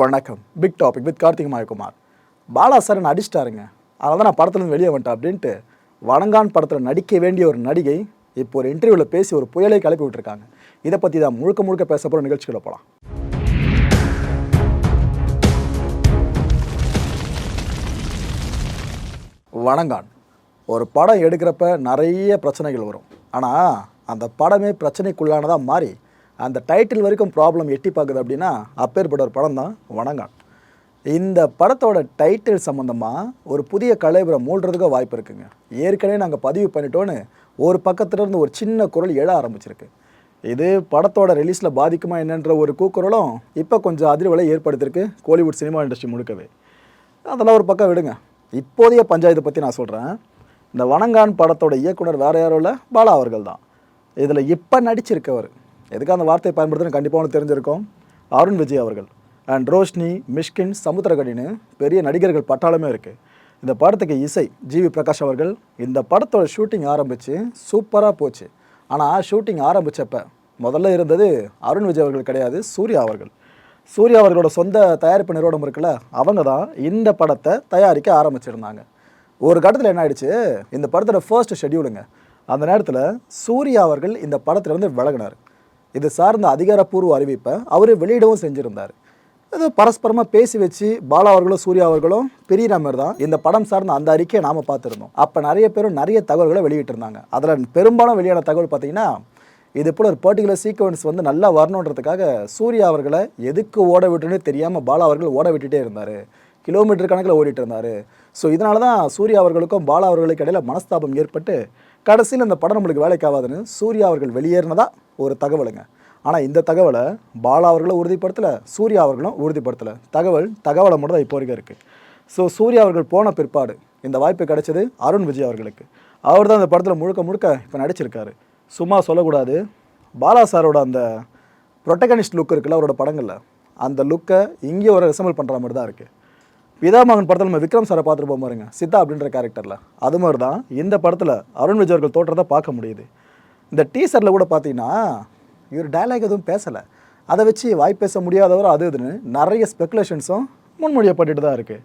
வணக்கம். Big topic with Karthik Mayakumar. Bala sir என்ன அடிச்சிட்டாருங்க. அதனால் தான் நான் படத்துலேருந்து வெளியே வந்துட்டேன் அப்படின்ட்டு வணங்கான் படத்தில் நடிக்க வேண்டிய ஒரு நடிகை இப்போ ஒரு இன்டர்வியூவில் பேசி ஒரு புயலை கிளப்பி விட்டுருக்காங்க. இதை பற்றி தான் முழுக்க முழுக்க பேச போகிற நிகழ்ச்சிகளை போகலாம் வணங்கான். ஒரு படம் எடுக்கிறப்ப நிறைய பிரச்சனைகள் வரும். ஆனால் அந்த படமே பிரச்சனைக்குள்ளானதாக மாறி அந்த டைட்டில் வரைக்கும் ப்ராப்ளம் எட்டி பார்க்குது அப்படின்னா அப்பேற்பட்ட ஒரு படம் தான் வணங்கான். இந்த படத்தோட டைட்டில் சம்மந்தமாக ஒரு புதிய கலைபுரம் மூடுறதுக்கு வாய்ப்பு இருக்குங்க. ஏற்கனவே நாங்கள் பதிவு பண்ணிட்டோன்னு ஒரு பக்கத்துலேருந்து ஒரு சின்ன குரல் எழ ஆரம்பிச்சிருக்கு. இது படத்தோட ரிலீஸில் பாதிக்குமா என்னன்ற ஒரு கூக்குரலும் இப்போ கொஞ்சம் அதிர்வலை ஏற்படுத்தியிருக்கு கோலிவுட் சினிமா இண்டஸ்ட்ரி முழுக்கவே. அதெல்லாம் ஒரு பக்கம் விடுங்க. இப்போதைய பஞ்சாயத்தை பற்றி நான் சொல்கிறேன் இந்த வணங்கான் படத்தோட இயக்குனர் வேறு யாரும் இல்லை பாலா அவர்கள் தான். இதில் இப்போ நடிச்சிருக்கவர் எதுக்காக அந்த வார்த்தையை பயன்படுத்துன்னு கண்டிப்பாக ஒன்று தெரிஞ்சிருக்கோம். அருண் விஜய் அவர்கள் அண்ட் ரோஷ்னி மிஷ்கின் சமுத்திரகடின்னு பெரிய நடிகர்கள் பட்டாளமே இருக்குது இந்த படத்துக்கு இசை ஜிவி பிரகாஷ் அவர்கள் இந்த படத்தோட ஷூட்டிங் ஆரம்பித்து சூப்பராக போச்சு. ஆனால் ஷூட்டிங் ஆரம்பித்தப்போ முதல்ல இருந்தது அருண் விஜய் அவர்கள் கிடையாது சூர்யா அவர்கள். சூர்யா அவர்களோட சொந்த தயாரிப்பு நிறுவனம் இருக்குல்ல அவங்க தான் இந்த படத்தை தயாரிக்க ஆரம்பிச்சிருந்தாங்க. ஒரு கட்டத்தில் என்ன ஆயிடுச்சு இந்த படத்தோட ஃபர்ஸ்ட் ஷெடியூலுங்க அந்த நேரத்தில் சூர்யா அவர்கள் இந்த படத்துலேருந்து விலகினார். இது சார்ந்த அதிகாரப்பூர்வ அறிவிப்பை அவர் வெளியிடவும் செஞ்சுருந்தார். இது பரஸ்பரமாக பேசி வச்சு பாலா அவர்களும் சூர்யா அவர்களும் பெரிய மாதிரி தான் இந்த படம் சார்ந்த அந்த அறிக்கையை நாம் பார்த்துருந்தோம். அப்போ நிறைய பேரும் நிறைய தகவல்களை வெளியிட்டிருந்தாங்க. அதில் பெரும்பாலும் வெளியான தகவல் பார்த்தீங்கன்னா இது போல் ஒரு பர்டிகுலர் சீக்வன்ஸ் வந்து நல்லா வரணுன்றதுக்காக சூர்யா அவர்களை எதுக்கு ஓட விட்டுன்னு தெரியாமல் பாலா அவர்கள் ஓட விட்டுட்டே இருந்தார். கிலோமீட்டர் கணக்கில் ஓடிட்டு இருந்தார். ஸோ இதனால தான் சூர்யா அவர்களுக்கும் பாலா அவர்களுக்கு இடையில மனஸ்தாபம் ஏற்பட்டு கடைசியில் இந்த படம் நம்மளுக்கு வேலைக்கு ஆகாதுன்னு சூர்யா அவர்கள் வெளியேறினதா ஒரு தகவலுங்க. ஆனால் இந்த தகவலை பாலா அவர்களும் உறுதிப்படுத்தலை சூர்யா அவர்களும் உறுதிப்படுத்தலை. தகவல் தகவலை மட்டும் தான் இப்போ வரைக்கும் இருக்குது ஸோ சூர்யா அவர்கள் போன பிற்பாடு இந்த வாய்ப்பு கிடைச்சது அருண் விஜய் அவர்களுக்கு. அவர் தான் இந்த படத்தில் முழுக்க முழுக்க இப்போ நடிச்சிருக்காரு. சும்மா சொல்லக்கூடாது. பாலா சாரோட அந்த ப்ரொட்டகனிஸ்ட் லுக் இருக்குல்ல அவரோட படங்களில். அந்த லுக்கை இங்கே ஒரு ரிசம்பிள் பண்ணுற மாதிரி தான் இருக்குது பிதாமகன் படத்தில் நம்ம விக்ரம் சாரை பார்த்துட்டு போக பாருங்க. சித்தா அப்படின்ற கேரக்டரில் அது மாதிரி தான் இந்த படத்தில் அருண் விஜய் அவர்கள் தோற்றத்தை பார்க்க முடியுது. இந்த டீசரில் கூட பார்த்தீங்கன்னா இவர் டைலாக் எதுவும் பேசலை. அதை வச்சு வாய் பேச முடியாதவர் அது இதுன்னு நிறைய ஸ்பெக்குலேஷன்ஸும் முன்மொழியப்பட்டுட்டு தான் இருக்குது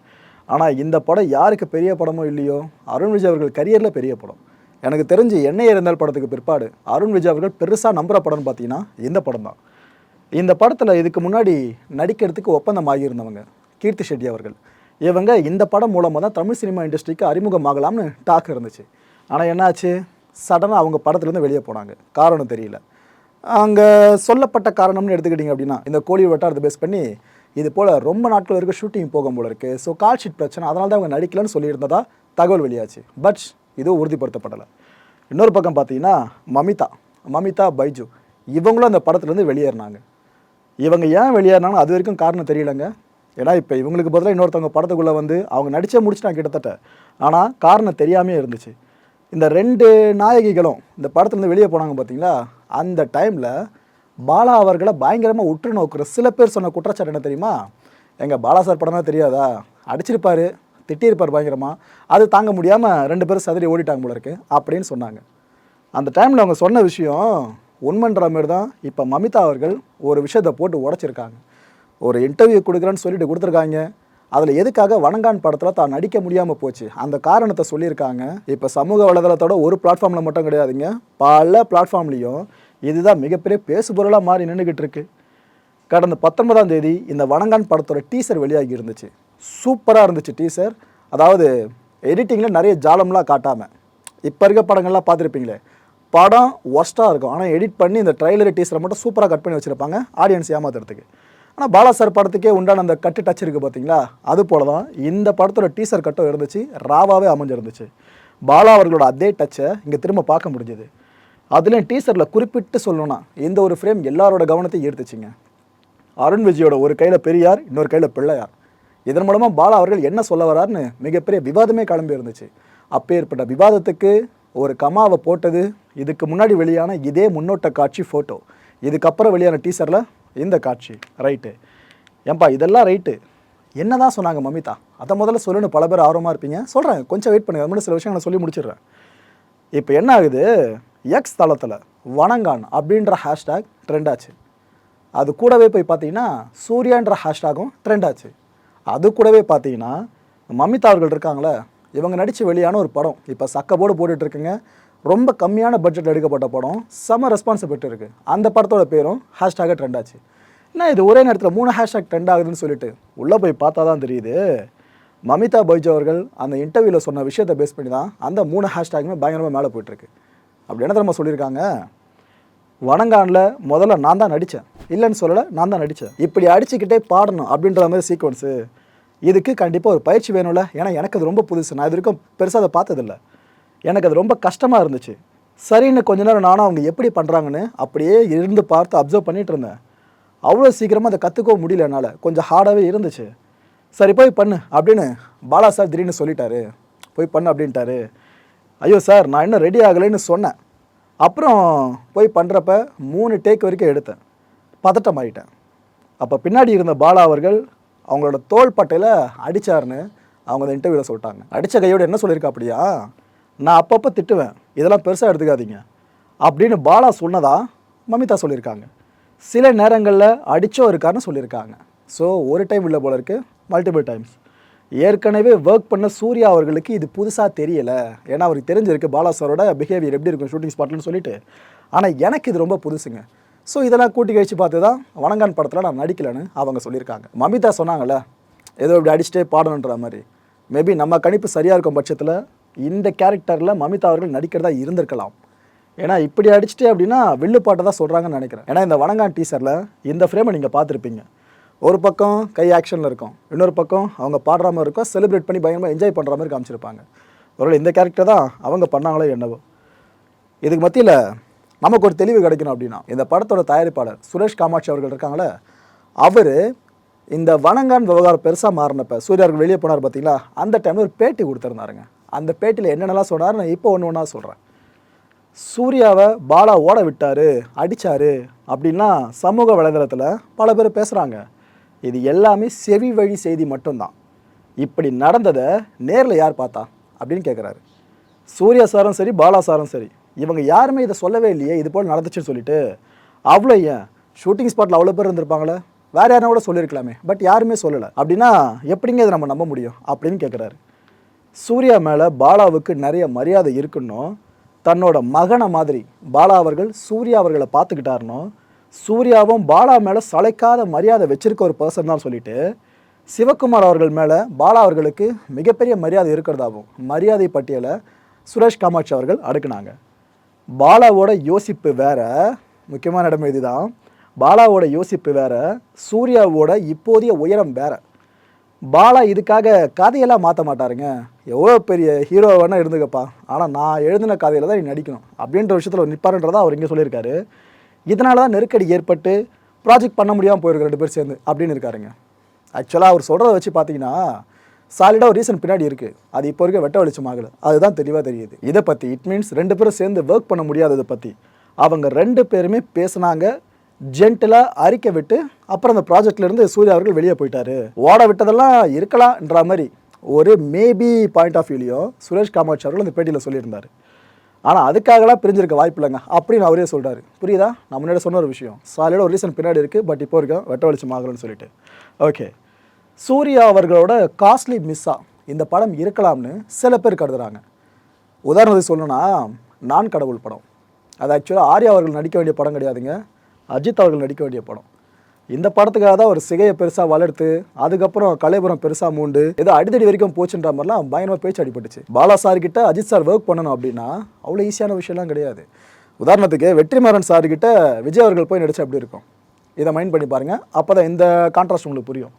ஆனால் இந்த படம் யாருக்கு பெரிய படமோ இல்லையோ அருண் விஜய் அவர்கள் கரியரில் பெரிய படம். எனக்கு தெரிஞ்சு எண்ணெய் இருந்தால் படத்துக்கு பிற்பாடு அருண் விஜய் அவர்கள் பெருசாக நம்புகிற படம்னு பார்த்தீங்கன்னா இந்த படம் தான் இந்த படத்தில் இதுக்கு முன்னாடி நடிக்கிறதுக்கு ஒப்பந்தம் ஆகியிருந்தவங்க கீர்த்தி ஷெட்டி அவர்கள். இவங்க இந்த படம் மூலமாக தான் தமிழ் சினிமா இண்டஸ்ட்ரிக்கு அறிமுகமாகலாம்னு டாக் இருந்துச்சு. ஆனால் என்னாச்சு? சடனாக அவங்க படத்துலேருந்து வெளியே போனாங்க. காரணம் தெரியல. அங்கே சொல்லப்பட்ட காரணம்னு எடுத்துக்கிட்டிங்க அப்படின்னா இந்த கோழி வட்டாரத்தை பேஸ் பண்ணி இது போல் ரொம்ப நாட்கள் இருக்க ஷூட்டிங் போகும் போல இருக்குது ஸோ கால் ஷீட் பிரச்சனை அதனால தான் அவங்க நடிக்கலன்னு சொல்லியிருந்ததா தகவல் வெளியாச்சு. பட் இதுவும் உறுதிப்படுத்தப்படலை. இன்னொரு பக்கம் பார்த்தீங்கன்னா மமிதா மமிதா பைஜு இவங்களும் அந்த படத்துலேருந்து வெளியேறினாங்க. இவங்க ஏன் வெளியேறினாங்க அது வரைக்கும் காரணம் தெரியலங்க. ஏன்னா இப்போ இவங்களுக்கு பதிலாக இன்னொருத்தவங்க படத்துக்குள்ளே வந்து அவங்க நடித்தே முடிச்சிட்டாங்க கிட்டத்தட்ட. ஆனால் காரணம் தெரியாமே இருந்துச்சு. இந்த ரெண்டு நாயகிகளும் இந்த படத்துலேருந்து வெளியே போனாங்க பார்த்தீங்களா அந்த டைமில் பாலா அவர்களை பயங்கரமாக உற்று நோக்குற சில பேர் சொன்ன குற்றச்சாட்டு என்ன தெரியுமா? எங்கள் பாலா சார் படம்னா தெரியாதா? அடிச்சிருப்பார் திட்டியிருப்பார் பயங்கரமாக அது தாங்க முடியாமல் ரெண்டு பேரும் சதுரி ஓடிட்டாங்க போல இருக்கு அப்படின்னு சொன்னாங்க. அந்த டைமில் அவங்க சொன்ன விஷயம் உண்மைன்ற மாதிரி தான் இப்போ மமிதா அவர்கள் ஒரு விஷயத்தை போட்டு உடச்சிருக்காங்க. ஒரு இன்டர்வியூ கொடுக்குறேன்னு சொல்லிட்டு கொடுத்துருக்காங்க. அதில் எதுக்காக வணங்கான் படத்தில் தான் நடிக்க முடியாமல் போச்சு? அந்த காரணத்தை சொல்லியிருக்காங்க. இப்போ சமூக வலைதளத்தோட ஒரு பிளாட்ஃபார்மில் மட்டும் கிடையாதுங்க. பல பிளாட்ஃபார்ம்லேயும் இதுதான் மிகப்பெரிய பேசுபொருளாக மாறி நின்றுக்கிட்டு இருக்கு. கடந்த பத்தொன்பதாம் தேதி இந்த வணங்கான் படத்தோட டீசர் வெளியாகி இருந்துச்சு. சூப்பராக இருந்துச்சு டீசர் அதாவது எடிட்டிங்கில் நிறைய ஜாலம்லாம் காட்டாமல் இப்போ இருக்க படங்கள்லாம் பார்த்துருப்பீங்களே. படம் ஒஸ்ட்டாக இருக்கும். ஆனால் எடிட் பண்ணி இந்த ட்ரைலர் டீசரை மட்டும் சூப்பராக கட் பண்ணி வச்சுருப்பாங்க. ஆடியன்ஸ் ஏமாத்துறதுக்கு. ஆனால் பாலா சார் படத்துக்கே உண்டான அந்த கட்டு டச் இருக்குது பார்த்தீங்களா அது போல தான் இந்த படத்தோட டீசர் கட்டும் இருந்துச்சு ராவாவே அமைஞ்சிருந்துச்சு. பாலா அவர்களோட அதே டச்சை இங்கே திரும்ப பார்க்க முடிஞ்சது. அதுலேயும் டீசரில் குறிப்பிட்டு சொல்லணும்னா இந்த ஒரு ஃப்ரேம் எல்லாரோட கவனத்தையும் ஈர்த்துச்சிங்க. அருண் விஜயோட ஒரு கையில் பெரியார் இன்னொரு கையில் பிள்ளையார். இதன் மூலமாக பாலா அவர்கள் என்ன சொல்ல வரார்னு மிகப்பெரிய விவாதமே கிளம்பி இருந்துச்சு. அப்போ ஏற்பட்ட விவாதத்துக்கு ஒரு கமாவை போட்டது இதுக்கு முன்னாடி வெளியான இதே முன்னோட்ட காட்சி ஃபோட்டோ இதுக்கப்புறம் வெளியான டீசரில் இந்த காட்சி ரைட்டு ஏன்பா இதெல்லாம் ரைட்டு என்ன தான் சொன்னாங்க மமிதா அதை முதல்ல சொல்லணும் பல பேர் ஆர்வமாக இருப்பீங்க. சொல்கிறேன் கொஞ்சம் வெயிட் பண்ணுங்கள் அது மட்டும் சில விஷயங்களை சொல்லி முடிச்சிடுறேன். இப்போ என்ன ஆகுது? எக்ஸ் தளத்தில் வணங்கான் அப்படின்ற ஹேஷ்டேக் ட்ரெண்ட் ஆச்சு. அது கூடவே போய் பார்த்தீங்கன்னா சூர்யான்ற ஹேஷ்டாகும் ட்ரெண்ட் ஆச்சு. அது கூடவே பார்த்தீங்கன்னா மமிதா அவர்கள் இருக்காங்களே இவங்க நடித்து வெளியான ஒரு படம். இப்போ சக்கப்போடு போட்டுட்டு இருக்குங்க. ரொம்ப கம்மியான பட்ஜெட்டில் எடுக்கப்பட்ட படம். செம ரெஸ்பான்ஸ் பெற்றிருக்கு அந்த படத்தோட பேரும் ஹேஷ்டாக ட்ரெண்ட் ஆச்சு. என்ன இது ஒரே நேரத்தில் மூணு ஹேஷ்டாக் ட்ரெண்ட் ஆகுதுன்னு சொல்லிட்டு உள்ளே போய் பார்த்தா தான் தெரியுது. மமிதா பைஜ் அவர்கள் அந்த இன்டர்வியூவில் சொன்ன விஷயத்தை பேஸ் பண்ணி தான் அந்த மூணு ஹேஷ்டாகுமே பயங்கரமாக மேலே போயிட்டுருக்கு அப்படி என்ன தெரியுமா சொல்லியிருக்காங்க? வனங்கானில் முதல்ல நான் தான் நடித்தேன் இல்லைன்னு சொல்லலை நான் தான் நடித்தேன் இப்படி அடிச்சுக்கிட்டே பாடணும் அப்படின்ற மாதிரி சீக்வன்ஸு இதுக்கு கண்டிப்பாக ஒரு பயிற்சி வேணும்ல. ஏன்னா எனக்கு அது ரொம்ப புதுசு. நான் இது வரைக்கும் பெருசாக அதை பார்த்ததில்ல. எனக்கு அது ரொம்ப கஷ்டமாக இருந்துச்சு. சரின்னு கொஞ்ச நேரம் நானும் அவங்க எப்படி பண்ணுறாங்கன்னு அப்படியே இருந்து பார்த்து அப்சர்வ் பண்ணிட்டு இருந்தேன். அவ்வளோ சீக்கிரமாக அதை கற்றுக்கவும் முடியல என்னால். கொஞ்சம் ஹார்டாகவே இருந்துச்சு. சரி போய் பண்ணு அப்படின்னு பாலா சார் திடீர்னு சொல்லிட்டாரு. போய் பண்ணு அப்படின்ட்டாரு. ஐயோ சார் நான் இன்னும் ரெடி ஆகலைன்னு சொன்னேன். அப்புறம் போய் பண்ணுறப்ப மூணு டேக் வரைக்கும் எடுத்தேன். பதட்டம் ஆகிட்டேன் அப்போ பின்னாடி இருந்த பாலா அவர்கள் அவங்களோட தோள்பட்டையில் அடித்தாருன்னு அவங்க அந்த இன்டர்வியூவில் சொல்லிட்டாங்க. அடித்த கையோடு என்ன சொல்லியிருக்கா அப்படியா? நான் அப்பப்போ திட்டுவேன். இதெல்லாம் பெருசாக எடுத்துக்காதீங்க. அப்படின்னு பாலா சொன்னதா மமிதா சொல்லியிருக்காங்க. சில நேரங்களில் அடிச்சோ இருக்காருன்னு சொல்லியிருக்காங்க. ஸோ ஒரு டைம் இல்லை போல இருக்கு. மல்டிபிள் டைம்ஸ் ஏற்கனவே ஒர்க் பண்ண சூர்யா அவர்களுக்கு இது புதுசாக தெரியலை. ஏன்னா அவருக்கு தெரிஞ்சிருக்கு பாலா சாரோட பிஹேவியர் எப்படி இருக்கும் ஷூட்டிங் ஸ்பாட்லன்னு சொல்லிட்டு. ஆனால் எனக்கு இது ரொம்ப புதுசுங்க. ஸோ இதெல்லாம் கூட்டி கழிச்சு பார்த்து தான் வணங்கான் படத்தில் நான் நடிக்கலைன்னு அவங்க சொல்லியிருக்காங்க. மமிதா சொன்னாங்கள்ல ஏதோ இப்படி அடிச்சுட்டே பாடணுன்ற மாதிரி. மேபி நம்ம கணிப்பு சரியாக இருக்கும் பட்சத்தில் இந்த கேரக்டரில் மமிதா அவர்கள் நடிக்கிறதா இருந்திருக்கலாம். ஏன்னா இப்படி அடிச்சிட்டே அப்படின்னா வில்லுப்பாட்டை தான் சொல்கிறாங்கன்னு நினைக்கிறேன். ஏன்னா இந்த வணங்கான் டீசரில் இந்த ஃப்ரேமை நீங்கள் பார்த்துருப்பீங்க. ஒரு பக்கம் கை ஆக்ஷனில் இருக்கும். இன்னொரு பக்கம் அவங்க பாடுற மாதிரி இருக்கும். செலிப்ரேட் பண்ணி பயங்கரமாக என்ஜாய் பண்ணுற மாதிரி காமிச்சிருப்பாங்க. ஒருவேளை இந்த கேரக்டர் தான் அவங்க பண்ணாங்களோ என்னவோ. இதுக்கு மத்தியில் நமக்கு ஒரு தெளிவு கிடைக்கணும் அப்படின்னா இந்த படத்தோட தயாரிப்பாளர் சுரேஷ் காமாட்சி அவர்கள் இருக்காங்களே அவர் இந்த வணங்கான் விவகாரம் பெருசாக மாறினப்ப சூர்யாவுக்கு வெளியே போனார் பார்த்தீங்களா அந்த டைமில் ஒரு பேட்டி கொடுத்துருந்தாருங்க. அந்த பேட்டியில் என்னென்னலாம் சொன்னார் நான் இப்போ ஒன்று ஒன்றா சொல்கிறேன் சூர்யாவை பாலா ஓட விட்டாரு அடித்தார் அப்படின்லாம் சமூக வலைதளத்தில் பல பேர் பேசுகிறாங்க இது எல்லாமே செவி வழி செய்தி மட்டும்தான். இப்படி நடந்ததை நேரில் யார் பார்த்தா அப்படின்னு கேட்குறாரு சூர்யா சாரும் சரி பாலா சாரும் சரி இவங்க யாருமே இதை சொல்லவே இல்லையே இது போல் நடந்துச்சுன்னு சொல்லிட்டு அவ்வளோ ஏன்? ஷூட்டிங் ஸ்பாட்டில் அவ்வளோ பேர் இருந்திருப்பாங்களே? வேற யாரும் கூட சொல்லியிருக்கலாமே பட் யாருமே சொல்லலை. அப்படின்னா எப்படிங்க இதை நம்ம நம்ப முடியும் அப்படின்னு கேட்குறாரு சூர்யா மேலே பாலாவுக்கு நிறைய மரியாதை இருக்குன்னும் தன்னோட மகனை மாதிரி பாலா அவர்கள் சூர்யா அவர்களை பார்த்துக்கிட்டாருனோ சூர்யாவும் பாலா மேலே சளைக்காத மரியாதை வச்சிருக்க ஒரு பர்சன் தான் சொல்லிட்டு சிவகுமார் அவர்கள் மேலே பாலா அவர்களுக்கு மிகப்பெரிய மரியாதை இருக்கிறதாகவும் மரியாதை பட்டியலை சுரேஷ் காமாட்சி அவர்கள் அடுக்குனாங்க. பாலாவோட யோசிப்பு வேற முக்கியமான இடம் இதுதான். பாலாவோட யோசிப்பு வேற சூர்யாவோட இப்போதைய உயரம் வேற. பாலா இதுக்காக கதையெல்லாம் மாற்ற மாட்டாருங்க. எவ்வளோ பெரிய ஹீரோ வேணால் இருந்துக்கப்பா. ஆனால் நான் எழுதின கதையில் தான் நீ நடிக்கணும். அப்படின்ற விஷயத்தில் நிற்பாருன்றதை அவர் இங்கே சொல்லியிருக்காரு. இதனால தான் நெருக்கடி ஏற்பட்டு ப்ராஜெக்ட் பண்ண முடியாமல் போயிருக்கு ரெண்டு பேர் சேர்ந்து அப்படின்னு இருக்காருங்க. ஆக்சுவலாக அவர் சொல்கிறத வச்சு பார்த்தீங்கன்னா சாலிடாக ஒரு ரீசன் பின்னாடி இருக்குது அது இப்போ இருக்க வெட்ட வெளிச்சமாகல அதுதான் தெளிவாக தெரியுது. இதை பற்றி இட் மீன்ஸ் ரெண்டு பேரும் சேர்ந்து ஒர்க் பண்ண முடியாததை பற்றி அவங்க ரெண்டு பேருமே பேசுனாங்க. ஜென்டலாக அறிக்கை விட்டு அப்புறம் அந்த ப்ராஜெக்ட்லேருந்து சூர்யா அவர்கள் வெளியே போயிட்டாரு. ஓட விட்டதெல்லாம் இருக்கலாம்ன்ற மாதிரி ஒரு மேபி பாயிண்ட் ஆஃப் வியூலையும் சுரேஷ் காமாட்சி அவர்கள் அந்த பேட்டியில் சொல்லியிருந்தார். ஆனால் அதுக்காகலாம் பிரிஞ்சிருக்க வாய்ப்பு இல்லைங்க அப்படின்னு அவரே சொல்கிறாரு புரியுதா? நான் முன்னாடி சொன்ன ஒரு விஷயம். சாலையோட ஒரு ரீசன் பின்னாடி இருக்குது பட் இப்போ இருக்க வெட்ட வெளிச்சம் ஆகலன்னு சொல்லிட்டு. ஓகே சூர்யா அவர்களோட காஸ்ட்லி மிஸ்ஸா இந்த படம் இருக்கலாம்னு சில பேர் கருதுகிறாங்க உதாரணத்துக்கு சொல்லணும்னா நான் கடவுள் படம். அது ஆக்சுவலாக ஆர்யா அவர்கள் நடிக்க வேண்டிய படம் கிடையாதுங்க. அஜித் அவர்கள் நடிக்க வேண்டிய படம். இந்த படத்துக்காக தான் ஒரு சிகையை பெருசாக வளர்த்து அதுக்கப்புறம் கலைபுரம் பெருசாக மூண்டு ஏதோ அடித்தடி வரைக்கும் போச்சுன்ற மாதிரிலாம் பயங்கரமாக பேச்சு அடிபட்டுச்சு. பாலா சார் கிட்ட அஜித் சார் ஒர்க் பண்ணணும் அப்படின்னா அவ்வளோ ஈஸியான விஷயம்லாம் கிடையாது. உதாரணத்துக்கு வெற்றிமாறன் சார்கிட்ட விஜய் அவர்கள் போய் நடிச்சு அப்படி இருக்கும்? இதை மைண்ட் பண்ணி பாருங்க. அப்போ தான் இந்த கான்ட்ராஸ்ட் உங்களுக்கு புரியும்.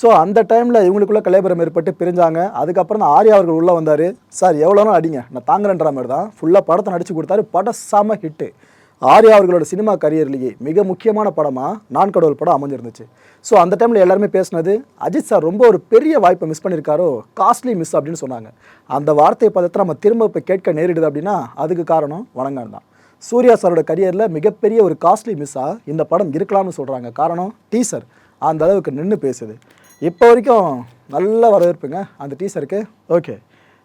ஸோ அந்த டைமில் இவங்களுக்குள்ள கலைபுரம் ஏற்பட்டு பிரிஞ்சாங்க. அதுக்கப்புறம் தான் ஆர்யா அவர்கள் உள்ளே வந்தார். சார் எவ்வளோனா அடிங்க? நான் தாங்குறேன்ற மாதிரி தான். ஃபுல்லாக படத்தை நடிச்சு கொடுத்தாரு. படம் செம ஹிட்டு ஆர்யா அவர்களோட சினிமா கரியர்லேயே மிக முக்கியமான படமாக நான் கடவுள் படம் அமைஞ்சிருந்துச்சு. ஸோ அந்த டைமில் எல்லாருமே பேசினது அஜித் சார் ரொம்ப ஒரு பெரிய வாய்ப்பை மிஸ் பண்ணியிருக்காரோ காஸ்ட்லி மிஸ் அப்படின்னு சொன்னாங்க. அந்த வார்த்தையை பதத்தை நம்ம திரும்ப இப்போ கேட்க நேரிடுது அப்படின்னா அதுக்கு காரணம் வணங்கான் தான். சூர்யா சாரோட கரியரில் மிகப்பெரிய ஒரு காஸ்ட்லி மிஸ்ஸாக இந்த படம் இருக்கலாம்னு சொல்கிறாங்க காரணம் டீசர் அந்த அளவுக்கு நின்று பேசுது. இப்போ வரைக்கும் நல்ல வரவேற்புங்க. அந்த டீசருக்கு ஓகே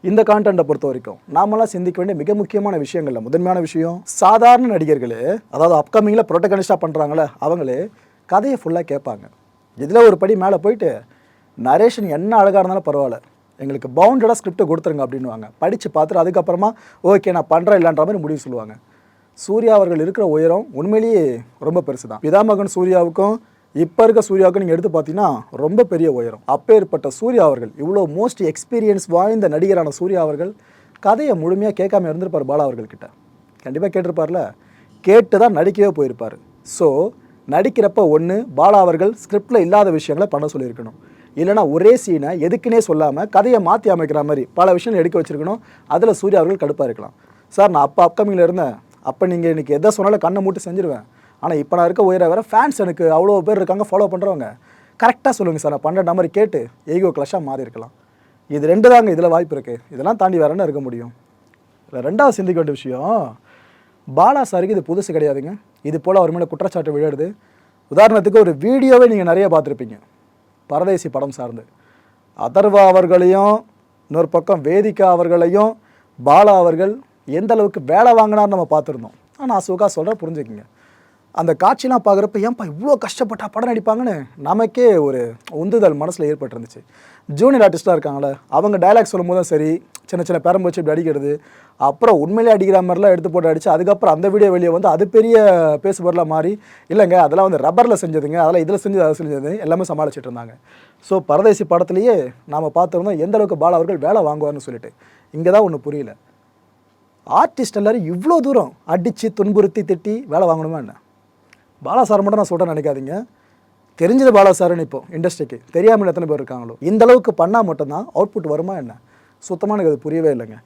இந்த கான்டென்ட்டை பொறுத்த வரைக்கும் நாமெல்லாம் சிந்திக்க வேண்டிய மிக முக்கியமான விஷயங்கள்ல முதன்மையான விஷயம் சாதாரண நடிகர்களே அதாவது அப்கமிங்கில் ப்ரொட்டகனிஸ்டாக பண்ணுறாங்களே அவங்களே கதையை ஃபுல்லாக கேட்பாங்க. இதில் ஒரு படி மேலே போயிட்டு நரேஷன் என்ன அழகாக இருந்தாலும் பரவாயில்ல. எங்களுக்கு பவுண்டடாக ஸ்கிரிப்டை கொடுத்துருங்க அப்படின்னுவாங்க. படித்து பார்த்துட்டு அதுக்கப்புறமா ஓகே நான் பண்ணுறேன் இல்லைன்ற மாதிரி முடிவு சொல்லுவாங்க. சூர்யா அவர்கள் இருக்கிற உயரம் உண்மையிலேயே ரொம்ப பெருசு தான் பிதாமகன் சூர்யாவுக்கும் இப்போ இருக்க சூர்யாவுக்கு நீங்கள் எடுத்து பார்த்தீங்கன்னா ரொம்ப பெரிய உயரம். அப்பேற்பட்ட சூர்யா அவர்கள் இவ்வளோ மோஸ்ட் எக்ஸ்பீரியன்ஸ் வாய்ந்த நடிகரான சூர்யா அவர்கள் கதையை முழுமையாக கேட்காம இருந்திருப்பார் பாலா அவர்கள்கிட்ட. கண்டிப்பாக கேட்டிருப்பார்ல? கேட்டு தான் நடிக்கவே போயிருப்பார். ஸோ நடிக்கிறப்ப ஒன்று பாலா அவர்கள் ஸ்கிரிப்டில் இல்லாத விஷயங்களை பண்ண சொல்லியிருக்கணும். இல்லைனா ஒரே சீனை எதுக்குன்னே சொல்லாமல் கதையை மாற்றி அமைக்கிற மாதிரி பல விஷயங்கள் எடுக்க வச்சுருக்கணும். அதில் சூர்யா அவர்கள் கடுப்பாக இருக்கலாம். சார் நான் அப்போ அப்கமிங்கில் இருந்தேன். அப்போ நீங்கள் இன்றைக்கி எதை சொன்னாலும் கண்ணை மூட்டு செஞ்சுருவேன். ஆனால் இப்போ நான் இருக்க உயர வேறு ஃபேன்ஸ் எனக்கு அவ்வளோ பேர் இருக்காங்க ஃபாலோ பண்ணுறவங்க கரெக்டாக சொல்லுங்கள் சார் நான் பண்ணுற நம்பர் கேட்டு எய்கோ கிளஷாக மாறி இருக்கலாம். இது ரெண்டு தாங்க இதில் வாய்ப்பு இருக்குது இதெல்லாம் தாண்டி வேற என்ன இருக்க முடியும்? இல்லை ரெண்டாவது சிந்திக்க வேண்டிய விஷயம் பாலா சாருக்கு இது புதுசு கிடையாதுங்க. இது போல் அவர் மேலே குற்றச்சாட்டு விழுது உதாரணத்துக்கு ஒரு வீடியோவே நீங்கள் நிறைய பார்த்துருப்பீங்க. பரதேசி படம் சார்ந்து. அதர்வா அவர்களையும் இன்னொரு பக்கம் வேதிகா அவர்களையும் பாலா அவர்கள் எந்த அளவுக்கு வேலை வாங்கினார்னு நம்ம பார்த்துருந்தோம். ஆனால் அசோகா சொல்கிற புரிஞ்சுக்கிங்க. அந்த காட்சிலாம் பார்க்குறப்ப ஏன்பா இவ்வளோ கஷ்டப்பட்டா படம் நடிப்பாங்கன்னு? நமக்கே ஒரு உந்துதல் மனசில் ஏற்பட்டுருந்துச்சு. ஜூனியர் ஆர்டிஸ்ட்டாக இருக்காங்களே அவங்க டைலாக் சொல்லும் போதும் சரி சின்ன சின்ன பேரம் வச்சு இப்படி அடிக்கிறது. அப்புறம் உண்மையிலே அடிக்கிற மாதிரிலாம் எடுத்து போட்டு அடிச்சு அதுக்கப்புறம் அந்த வீடியோ வெளியே வந்து அது பெரிய பேசுபொருளாக மாறி இல்லைங்க அதெல்லாம் வந்து ரப்பரில் செஞ்சதுங்க அதெல்லாம் இதில் செஞ்சது அதை செஞ்சது எல்லாமே சமாளிச்சுட்டு இருந்தாங்க. ஸோ பரதேசி படத்துலேயே நாம் பார்த்துருந்தோம் எந்த அளவுக்கு பாலா அவர்கள் வேலை வாங்குவார்னு சொல்லிட்டு. இங்கே தான் ஒன்று புரியல. ஆர்டிஸ்ட் எல்லாரும் இவ்வளோ தூரம் அடித்து துன்புறுத்தி திட்டி வேலை வாங்கணுமா என்ன? பாலா சார் மட்டும் நான் சொல்கிறேன் நினைக்காதீங்க. தெரிஞ்சது பாலா சார்னு இப்போ இண்டஸ்ட்ரிக்கு தெரியாமல் எத்தனை பேர் இருக்காங்களோ. இந்த அளவுக்கு பண்ணால் மட்டும்தான் அவுட்புட் வருமா என்ன? சுத்தமாக எனக்கு அது புரியவே இல்லைங்க.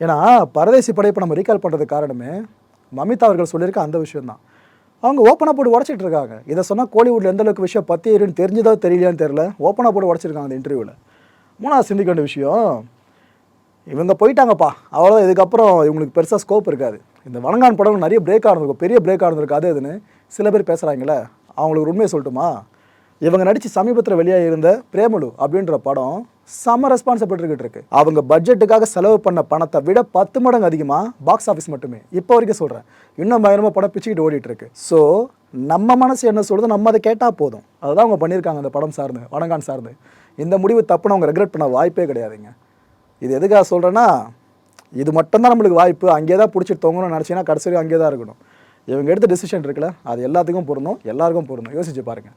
ஏன்னா பரதேசி படைப்பை நம்ம ரீகால் பண்ணுறதுக்கு காரணமே மமிதா அவர்கள் சொல்லியிருக்க அந்த விஷயம்தான். அவங்க ஓப்பனாக போட்டு உடச்சிட்டு இருக்காங்க. இதை சொன்னால் கோலிவுட்டில் எந்த அளவுக்கு விஷயம் பற்றி ஏறின்னு தெரிஞ்சதோ தெரியலையான்னு தெரில ஓப்பனாக போட்டு உடச்சிருக்காங்க அந்த இன்டர்வியூவில் மூணாவது சிந்திக்க வேண்டிய விஷயம் இவங்க போயிட்டாங்கப்பா. அவ்வளோதான் இதுக்கப்புறம் இவங்களுக்கு பெருசாக ஸ்கோப் இருக்காது. இந்த வணங்கான் படம் நிறைய பிரேக் இருந்திருக்கும். பெரிய பிரேக் ஆனதுக்கு அது சில பேர் பேசுகிறாங்களே அவங்களுக்கு உண்மையை சொல்லட்டுமா? இவங்க நடித்து சமீபத்தில் வெளியாக இருந்த பிரேமலு அப்படின்ற படம் செம ரெஸ்பான்சிபிலிட்டி இருக்கு. அவங்க பட்ஜெட்டுக்காக செலவு பண்ண பணத்தை விட பத்து மடங்கு அதிகமாக பாக்ஸ் ஆஃபீஸ் மட்டுமே. இப்போ வரைக்கும் சொல்கிறேன் இன்னும் பயங்கரமாக படம் பிச்சுக்கிட்டு ஓடிட்டு இருக்கு. ஸோ நம்ம மனசு என்ன சொல்கிறது நம்ம அதை கேட்டால் போதும். அதுதான் அவங்க பண்ணியிருக்காங்க அந்த படம் சார்ந்து வணங்கான் சார்ந்து. இந்த முடிவு தப்புன்னு அவங்க ரெக்ரெட் பண்ண வாய்ப்பே கிடையாதுங்க. இது எதுக்காக சொல்கிறேன்னா இது மட்டும்தான் நம்மளுக்கு வாய்ப்பு. அங்கே தான் பிடிச்சிட்டு தொங்கணும்னு நினச்சிங்கன்னா கடைசி அங்கே தான் இருக்கணும். இவங்க எடுத்த டிசிஷன் இருக்குல்ல அது எல்லாத்துக்கும் பொருந்தும் எல்லாருக்கும் பொருந்தும். யோசிச்சு பாருங்கள்